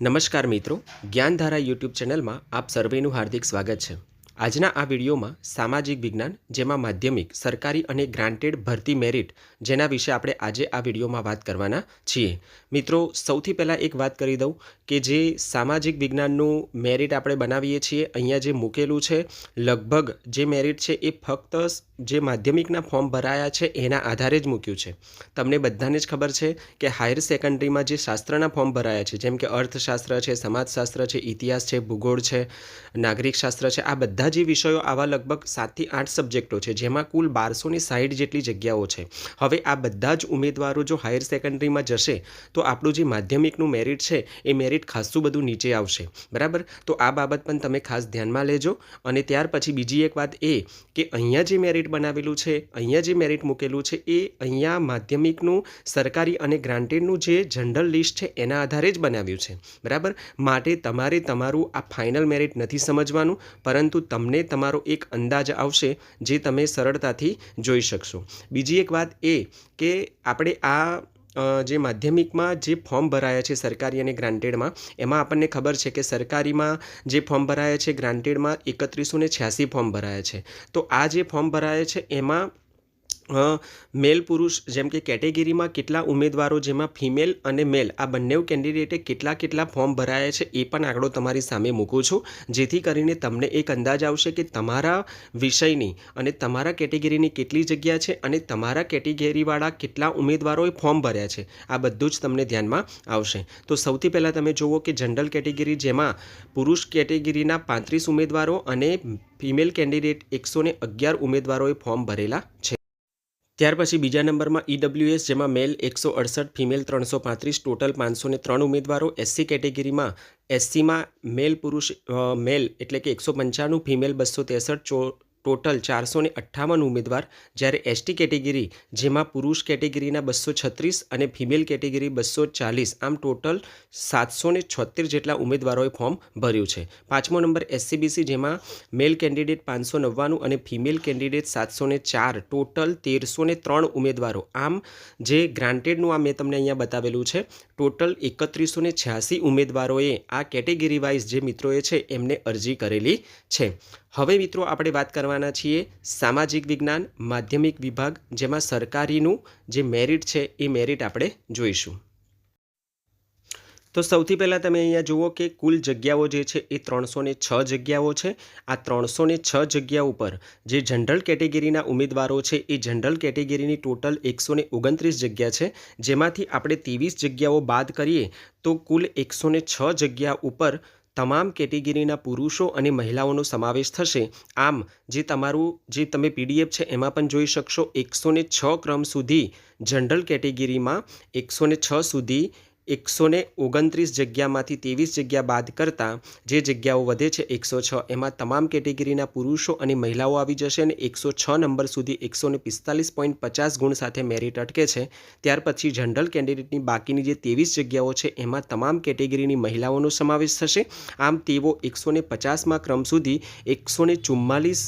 નમસ્કાર મિત્રો, જ્ઞાનધારા યુટ્યુબ ચેનલમાં આપ સર્વેનું હાર્દિક સ્વાગત છે. આજના આ વિડીયોમાં સામાજિક વિજ્ઞાન, જેમાં માધ્યમિક, સરકારી અને ગ્રાન્ટેડ ભરતી મેરિટ જેના વિશે આપણે આજે આ વિડીયોમાં વાત કરવાના છીએ. મિત્રો, સૌથી પહેલાં એક વાત કરી દઉં કે જે સામાજિક વિજ્ઞાનનું મેરિટ આપણે બનાવીએ છીએ, અહીંયા જે મૂકેલું છે, લગભગ જે મેરિટ છે એ ફક્ત જે માધ્યમિકના ફોર્મ ભરાયા છે, એના આધારે જ મૂક્યું છે. તમને બધાને જ ખબર છે કે હાયર સેકન્ડરીમાં જે શાસ્ત્રના ફોર્મ ભરાયા છે, જેમ કે અર્થશાસ્ત્ર છે, સમાજશાસ્ત્ર છે, ઇતિહાસ છે, ભૂગોળ છે નાગરિક શાસ્ત્ર છે, આ બધા જે વિષયો આવા લગભગ સાતથી આઠ સબ્જેક્ટો છે, જેમાં કુલ બારસોની સાઈઠ જેટલી જગ્યાઓ છે. હવે આ બધા જ ઉમેદવારો જો હાયર સેકન્ડરીમાં જશે, તો આપણું જે માધ્યમિકનું મેરિટ છે, એ મેરિટ ખાસું બધું નીચે આવશે. બરાબર? તો આ બાબત પણ તમે ખાસ ધ્યાનમાં લેજો. અને ત્યાર પછી બીજી એક વાત એ કે અહીંયા જે મેરિટ બનાવેલું છે. અહીંયા જે મેરિટ મૂકેલું છે એ અહીંયા માધ્યમિકનું, સરકારી અને ગ્રાન્ટેડનું જે જનરલ લિસ્ટ છે એના આધારે જ બનાવ્યું છે. બરાબર? માટે તમારે તમારું આ ફાઇનલ મેરિટ નથી સમજવાનું, પરંતુ તમને તમારો એક અંદાજ આવશે જે તમે સરળતાથી જોઈ શકશો. બીજી એક વાત એ કે આપણે આ જે માધ્યમિકમાં જે ફોર્મ ભરાયા છે સરકારી અને ગ્રાન્ટેડમાં, એમાં આપણને ખબર છે કે સરકારીમાં જે ફોર્મ ભરાયા છે, ગ્રાન્ટેડમાં એકત્રીસો ને છ્યાસી ફોર્મ ભરાયા છે. તો આ જે ફોર્મ ભરાયા છે, એમાં મેલ પુરુષ જેમ કે કેટેગરીમાં કેટલા ઉમેદવારો જેમાં ફિમેલ અને મેલ, આ બંને કેન્ડિડેટે કેટલા કેટલા ફોર્મ ભરાયા છે એ પણ આંકડો તમારી સામે મૂકું છું. જેથી કરીને તમને એક અંદાજ આવશે કે તમારા વિષયની અને તમારા કેટેગરીની કેટલી જગ્યા છે અને તમારા કેટેગરીવાળા કેટલા ઉમેદવારોએ ફોર્મ ભર્યા છે. આ બધું જ તમને ધ્યાનમાં આવશે. તો સૌથી પહેલાં તમે જુઓ કે જનરલ કેટેગરી જેમાં પુરુષ કેટેગરીના પાંત્રીસ ઉમેદવારો અને ફિમેલ કેન્ડિડેટ એકસો અગિયાર ઉમેદવારોએ ફોર્મ ભરેલા છે. ત્યાર પછી બીજા નંબરમાં ઈડબ્લ્યુએસ જેમાં મેલ એકસો અડસઠ ફિમેલ ત્રણસો પાંત્રીસ ટોટલ પાંચસો ત્રણ ઉમેદવારો. એસસી કેટેગરીમાં એસસીમાં મેલ પુરુષ મેલ એટલે કે એકસો પંચાણું ફિમેલ બસો ત્રેસઠ ટોટલ ચારસો ને અઠ્ઠાવન ઉમેદવાર, જ્યારે એસટી કેટેગરી, જેમાં પુરુષ કેટેગરીના બસો છત્રીસ અને ફિમેલ કેટેગરી બસો ચાલીસ, આમ ટોટલ સાતસો ને છોતેર જેટલા ઉમેદવારોએ ફોર્મ ભર્યું છે. પાંચમો નંબર એસસીબીસી જેમાં મેલ કેન્ડિડેટ પાંચસો નવ્વાણું અને ફિમેલ કેન્ડિડેટ સાતસો ને ચાર, ટોટલ તેરસો ને ત્રણ ઉમેદવારો. આમ, જે ગ્રાન્ટેડનું આ મેં તમને અહીંયા બતાવેલું છે ટોટલ એકત્રીસો ને છ્યાસી ઉમેદવારોએ આ કેટેગરી વાઇઝ જે મિત્રોએ છે, એમને અરજી કરેલી છે. હવે મિત્રો આપણે વાત કરવાના છીએ સામાજિક વિજ્ઞાન, માધ્યમિક વિભાગ, જેમાં સરકારીનું જે મેરિટ છે, એ મેરિટ આપણે જોઈશું. તો સૌથી પહેલાં તમે અહીંયા જુઓ કે કુલ જગ્યાઓ જે છે એ ત્રણસો છ જગ્યાઓ છે. આ ત્રણસો છ જગ્યા ઉપર જે જનરલ કેટેગરીના ઉમેદવારો છે એ જનરલ કેટેગરીની ટોટલ એકસો ઓગણત્રીસ જગ્યા છે. જેમાંથી આપણે ત્રેવીસ જગ્યાઓ બાદ કરીએ તો કુલ એકસો ને છ જગ્યા ઉપર તમામ કેટેગરીના પુરુષો અને મહિલાઓનો સમાવેશ થશે. આમ, જે તમારું, જે તમે પીડીએફ છે એમાં પણ જોઈ શકશો, એકસો છ ક્રમ સુધી જનરલ કેટેગરીમાં એકસો છ સુધી એકસો ને ઓગણત્રીસ જગ્યામાંથી ત્રેવીસ જગ્યા બાદ કરતાં જે જગ્યાઓ વધે છે એકસો છ, એમાં તમામ કેટેગરીના પુરુષો અને મહિલાઓ આવી જશે અને એકસો છ નંબર સુધી એકસો પિસ્તાલીસ પોઈન્ટ પચાસ ગુણ સાથે મેરિટ અટકે છે. ત્યાર પછી જનરલ કેન્ડિડેટની બાકીની જે ત્રેવીસ જગ્યાઓ છે, એમાં તમામ કેટેગરીની મહિલાઓનો સમાવેશ થશે. આમ તેઓ એકસો પચાસમાં ક્રમ સુધી એકસો ચુમ્માલીસ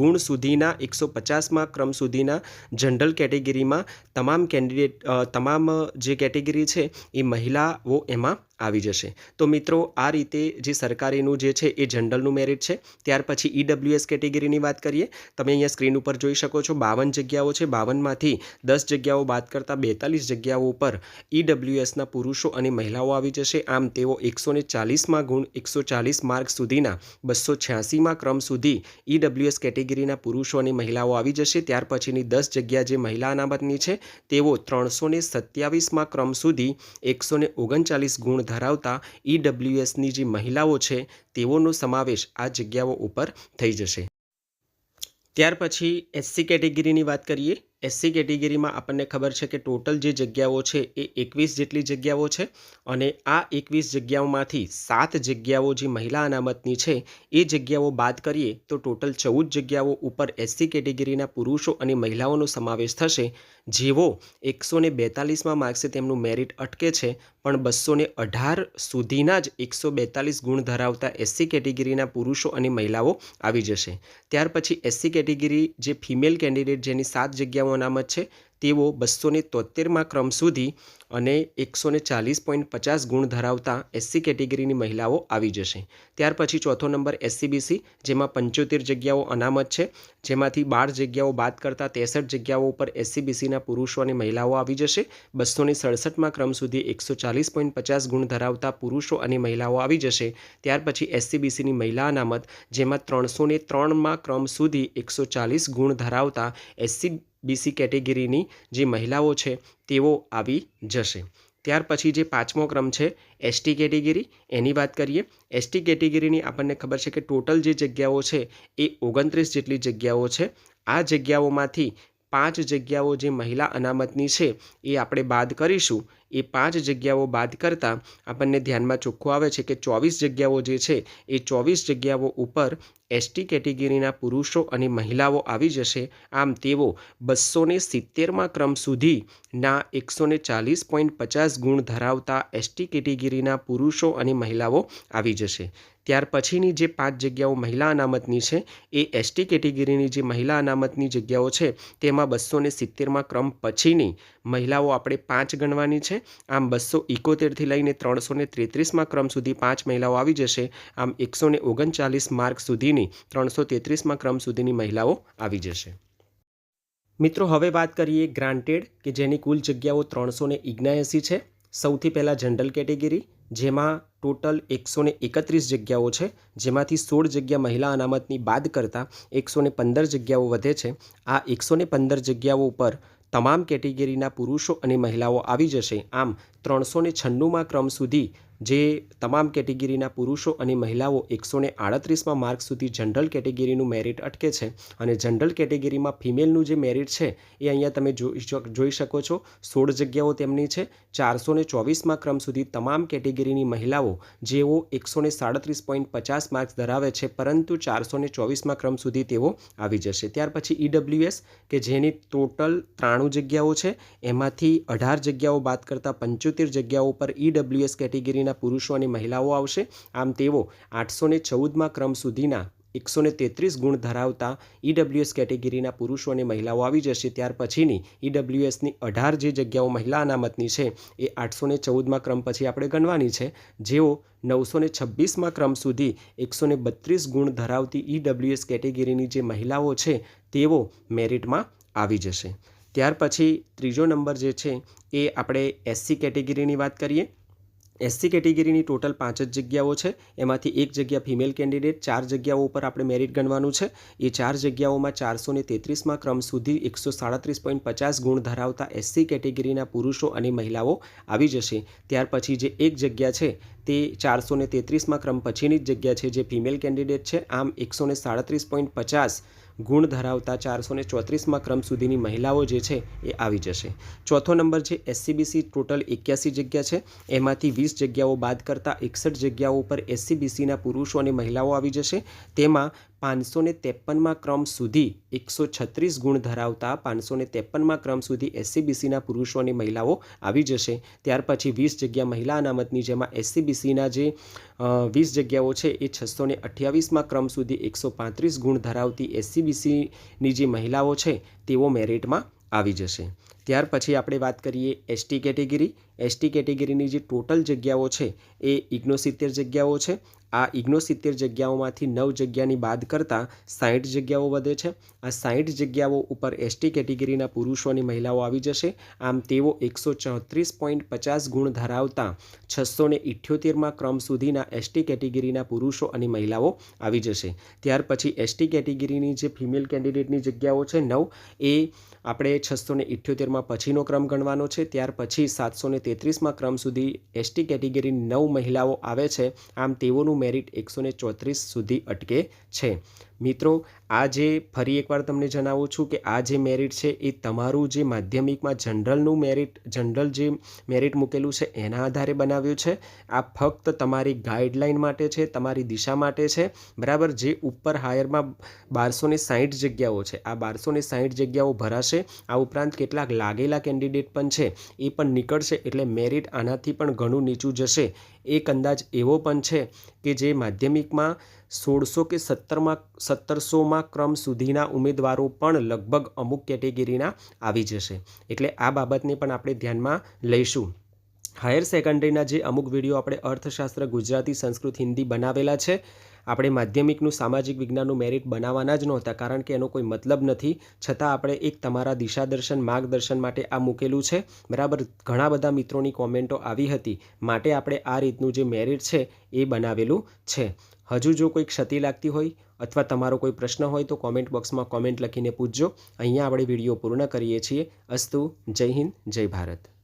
ગુણ સુધીના, એકસો પચાસમાં ક્રમ સુધીના જનરલ કેટેગરીમાં તમામ કેન્ડિડેટ તમામ, જે કેટેગરી છે, એ મહિલાઓ એમાં આવી જશે. તો મિત્રો, આ રીતે જે સરકારીનું જે છે એ જનરલનું મેરિટ છે, ત્યાર પછી ઈડબ્લ્યુએસ કેટેગરીની વાત કરીએ, તમે અહીંયા સ્ક્રીન ઉપર જોઈ શકો છો બાવન જગ્યાઓ છે. બાવનમાંથી દસ જગ્યાઓ બાદ કરતાં બેતાલીસ જગ્યાઓ ઉપર ઈડબ્લ્યુએસના પુરુષો અને મહિલાઓ આવી જશે. આમ તેઓ એકસો ને ચાલીસમાં ગુણ, એકસો ચાલીસ માર્ક સુધીના, બસો છ્યાસીમાં ક્રમ સુધી ઈડબ્લ્યુએસ કેટેગરીના પુરુષો અને મહિલાઓ આવી જશે. ત્યાર પછીની દસ જગ્યા જે મહિલા અનામતની છે, તેઓ ત્રણસો ને સત્યાવીસમાં ક્રમ સુધી એકસો ઓગણચાલીસ ગુણ ધરાવતા ઈડબ્લ્યુએસની જે મહિલાઓ છે, તેઓનો સમાવેશ આ જગ્યાઓ ઉપર થઈ જશે. ત્યાર પછી એસસી કેટેગરીની વાત કરીએ. એસસી કેટેગરીમાં આપણને ખબર છે કે ટોટલ જે જગ્યાઓ છે એ એકવીસ જેટલી જગ્યાઓ છે અને આ એકવીસ જગ્યાઓમાંથી સાત જગ્યાઓ જે મહિલા અનામતની છે એ જગ્યાઓ બાદ કરીએ તો ટોટલ ચૌદ જગ્યાઓ ઉપર એસસી કેટેગરીના પુરુષો અને મહિલાઓનો સમાવેશ થશે. જેવો એકસો ને બેતાલીસમાં માર્ક્સે તેમનું મેરિટ અટકે છે, પણ બસો અઢાર સુધીના જ એકસો બેતાલીસ ગુણ ધરાવતા એસસી કેટેગરીના પુરુષો અને મહિલાઓ આવી જશે. ત્યાર પછી એસસી કેટેગરી જે ફિમેલ કેન્ડિડેટ જેની સાત જગ્યાઓ મહિલાઓ અનામત છે. તેઓ બસો ને તોતેરમાં ક્રમ સુધી અને એકસો ચાલીસ પોઈન્ટ પચાસ ગુણ ધરાવતા એસસી કેટેગરીની મહિલાઓ આવી જશે. ત્યાર પછી ચોથો નંબર એસસીબીસી, જેમાં પંચોતેર જગ્યાઓ અનામત છે. જેમાંથી બાર જગ્યાઓ બાદ કરતાં ત્રેસઠ જગ્યાઓ ઉપર એસસીબીસીના પુરુષો અને મહિલાઓ આવી જશે. બસો સડસઠમાં ક્રમ સુધી એકસો ચાલીસ પોઈન્ટ પચાસ ગુણ ધરાવતા પુરુષો અને મહિલાઓ આવી જશે. ત્યાર પછી એસસીબીસીની મહિલા અનામત, જેમાં ત્રણસો ત્રણમાં ક્રમ સુધી એકસો ચાલીસ ગુણ ધરાવતા એસસી બીસી કેટેગરીની જે મહિલાઓ છે, તેઓ આવી જશે. ત્યાર પછી જે પાંચમો ક્રમ છે, એસટી કેટેગરી. એની વાત કરીએ, એસટી કેટેગરીની આપણને ખબર છે કે ટોટલ જે જગ્યાઓ છે, એ ઓગણત્રીસ જેટલી જગ્યાઓ છે. આ જગ્યાઓમાંથી પાંચ જગ્યાઓ જે મહિલા અનામતની છે, એ આપણે બાદ કરીશું. એ પાંચ જગ્યાઓ બાદ કરતાં આપણને ધ્યાનમાં ચોખ્ખું આવે છે કે ચોવીસ જગ્યાઓ જે છે, એ ચોવીસ જગ્યાઓ ઉપર એસટી કેટેગરીના પુરુષો અને મહિલાઓ આવી જશે. આમ તેઓ બસો ને સિત્તેરમાં ક્રમ સુધીના એકસો ને ચાલીસ પોઈન્ટ પચાસ ગુણ ધરાવતા એસટી કેટેગરીના પુરુષો અને મહિલાઓ આવી જશે. ત્યાર પછીની જે પાંચ જગ્યાઓ મહિલા અનામતની છે, એ એસટી કેટેગરીની જે મહિલા અનામતની જગ્યાઓ છે, તેમાં બસો ને સિત્તેરમાં ક્રમ પછીની મહિલાઓ આપણે પાંચ ગણવાની છે. આમ બસો એકોતેરથી લઈને ત્રણસો ને તેત્રીસમાં ક્રમ સુધી પાંચ મહિલાઓ આવી જશે. આમ એકસો ને ઓગણચાલીસ માર્ક સુધીની ત્રણસો તેત્રીસમાં ક્રમ સુધીની મહિલાઓ આવી જશે. મિત્રો, હવે વાત કરીએ ગ્રાન્ટેડ, કે જેની કુલ જગ્યાઓ ત્રણસો ને છે. સૌથી પહેલાં જનરલ કેટેગરી, જેમાં ટોટલ એકસો ને એકત્રીસ જગ્યાઓ છે. જેમાંથી સોળ જગ્યા મહિલા અનામતની બાદ કરતાં એકસો પંદર જગ્યાઓ વધે છે. આ એકસો પંદર જગ્યાઓ ઉપર તમામ કેટેગરીના પુરુષો અને મહિલાઓ આવી જશે. આમ ત્રણસો ને છન્નુંમાં ક્રમ સુધી જે તમામ કેટેગરીના પુરુષો અને મહિલાઓ એકસો ને આડત્રીસમાં માર્ક સુધી જનરલ કેટેગરીનું મેરિટ અટકે છે અને જનરલ કેટેગરીમાં ફિમેલનું જે મેરિટ છે એ અહીંયા તમે જોઈ શકો છો. સોળ જગ્યાઓ તેમની છે. ચારસો ને ચોવીસમાં ક્રમ સુધી તમામ કેટેગરીની મહિલાઓ જેઓ એકસો ને સાડત્રીસ પોઈન્ટ પચાસ માર્ક્સ ધરાવે છે પરંતુ ચારસો ને ચોવીસમાં ક્રમ સુધી તેઓ આવી જશે. ત્યાર પછી ઈડબ્લ્યુએસ કે જેની ટોટલ ત્રાણું જગ્યાઓ છે એમાંથી અઢાર જગ્યાઓ બાદ કરતાં પંચોતેર જગ્યાઓ પર ઈડબ્લ્યુએસ કેટેગરીના પુરુષો અને મહિલાઓ આવશે. આમ તેઓ આઠસો ને ચૌદમાં ક્રમ સુધીના એકસો ને તેત્રીસ ગુણ ધરાવતા ઈડબ્લ્યુએસ કેટેગરીના પુરુષો અને મહિલાઓ આવી જશે. ત્યાર પછીની ઈડબ્લ્યુએસની અઢાર જે જગ્યાઓ મહિલા અનામતની છે, એ આઠસો ને ચૌદમાં ક્રમ પછી આપણે ગણવાની છે. જેઓ નવસો ને છવ્વીસમાં ક્રમ સુધી એકસો ને બત્રીસ ગુણ ધરાવતી ઈડબ્લ્યુએસ કેટેગરીની જે મહિલાઓ છે, તેઓ મેરિટમાં આવી જશે. ત્યાર પછી ત્રીજો નંબર જે છે, એ આપણે એસસી કેટેગરીની વાત કરીએ. એસસી કેટેગરીની ટોટલ પાંચ જ જગ્યાઓ છે. એમાંથી એક જગ્યા ફિમેલ કેન્ડિડેટ, ચાર જગ્યાઓ ઉપર આપણે મેરિટ ગણવાનું છે. એ ચાર જગ્યાઓમાં ચારસો ને તેત્રીસમાં ક્રમ સુધી એકસો સાડત્રીસ પોઈન્ટ પચાસ ગુણ ધરાવતા એસસી કેટેગરીના પુરુષો અને મહિલાઓ આવી જશે. ત્યાર પછી જે એક જગ્યા છે, તે ચારસો ને તેત્રીસમાં ક્રમ પછીની જ જગ્યા છે જે ફિમેલ કેન્ડિડેટ છે. આમ એકસો ને સાડત્રીસ પોઈન્ટ પચાસ ગુણ ધરાવતા ચારસો ને ચોત્રીસમાં ક્રમ સુધીની મહિલાઓ જે છે એ આવી જશે. ચોથો નંબર છે એસસીબીસી ટોટલ એક્યાસી જગ્યા છે. એમાંથી વીસ જગ્યાઓ બાદ કરતાં એકસઠ જગ્યાઓ ઉપર એસસીબીસીના પુરુષો અને મહિલાઓ આવી જશે. તેમાં પાંચસો ને ત્રેપનમાં ક્રમ સુધી એકસો છત્રીસ ગુણ ધરાવતા પાંચસો ને ત્રેપનમાં ક્રમ સુધી એસસીબીસીના પુરુષો અને મહિલાઓ આવી જશે. ત્યાર પછી વીસ જગ્યા મહિલા અનામતની, જેમાં એસસીબીસીના જે વીસ જગ્યાઓ છે, એ છસો ને અઠ્યાવીસમાં ક્રમ સુધી એકસો પાંત્રીસ ગુણ ધરાવતી એસસીબીસીની જે મહિલાઓ છે, તેઓ મેરિટમાં આવી જશે. ત્યાર પછી આપણે વાત કરીએ એસટી કેટેગરી. એસટી કેટેગરીની જે ટોટલ જગ્યાઓ છે, એ ઇગ્નોસિત્તેર જગ્યાઓ છે. આ ઇગ્નોસિત્તેર જગ્યાઓમાંથી નવ જગ્યાની બાદ કરતાં સાઠ જગ્યાઓ વધે છે. આ સાઠ જગ્યાઓ ઉપર એસટી કેટેગરીના પુરુષો અને મહિલાઓ આવી જશે. આમ તેઓ એકસો ચોત્રીસ પોઈન્ટ પચાસ ગુણ ધરાવતા છસો ને ઇઠ્યોતેરમાં ક્રમ સુધીના એસટી કેટેગરીના પુરુષો અને મહિલાઓ આવી જશે. ત્યાર પછી એસટી કેટેગરીની જે ફિમેલ કેન્ડિડેટની જગ્યાઓ છે નવ, એ આપણે છસો ને ઇઠ્યોતેરમાં પછીનો ક્રમ ગણવાનો છે. ત્યાર પછી સાતસો ને તેત્રીસમાં ક્રમ સુધી એસટી કેટેગરી નવ મહિલાઓ આવે છે. આમ તેઓનું મેરિટ એકસો ને ચોત્રીસ સુધી અટકે છે. મિત્રો, આજે ફરી એકવાર તમને જણાવું છું કે આ જે મેરિટ છે, એ તમારું જે માધ્યમિકમાં જનરલનું મેરિટ જનરલ જે મેરિટ મૂકેલું છે, એના આધારે બનાવ્યું છે. આ ફક્ત તમારી ગાઈડલાઇન માટે છે, તમારી દિશા માટે છે. બરાબર? જે ઉપર હાયરમાં બારસો ને સાહીઠ જગ્યાઓ છે, આ બારસો ને સાહીઠ જગ્યાઓ ભરાશે. આ ઉપરાંત કેટલાક લાગેલા કેન્ડિડેટ પણ છે, એ પણ નીકળશે એટલે મેરિટ આનાથી પણ ઘણું નીચું જશે. એક અંદાજ એવો પણ છે કે જે માધ્યમિકમાં સોળસો કે સત્તરમાં, સત્તરસોમાં ક્રમ સુધીના ઉમેદવારો પણ લગભગ અમુક કેટેગરીના આવી જશે. એટલે આ બાબતને પણ આપણે ધ્યાનમાં લઈશું. હાયર સેકન્ડરીના જે અમુક વીડિયો આપણે અર્થશાસ્ત્ર, ગુજરાતી, સંસ્કૃત, હિન્દી બનાવેલા છે, આપણે માધ્યમિકનું, સામાજિક વિજ્ઞાનનું મેરિટ બનાવવાના જ નહોતા, કારણ કે એનો કોઈ મતલબ નથી. છતાં આપણે એક તમારા દિશાદર્શન, માર્ગદર્શન માટે આ મૂકેલું છે. બરાબર, ઘણા બધા મિત્રોની કોમેન્ટો આવી હતી. માટે આપણે આ રીતનું જે મેરિટ છે, એ બનાવેલું છે. હજુ જો કોઈ ક્ષતિ લાગતી હોય અથવા તમારો કોઈ પ્રશ્ન હોય તો કોમેન્ટ બોક્સમાં કોમેન્ટ લખીને પૂછજો. અહીંયા આપણે વીડિયો પૂર્ણ કરીએ છીએ. અસ્તુ, જય હિન્દ, જય ભારત.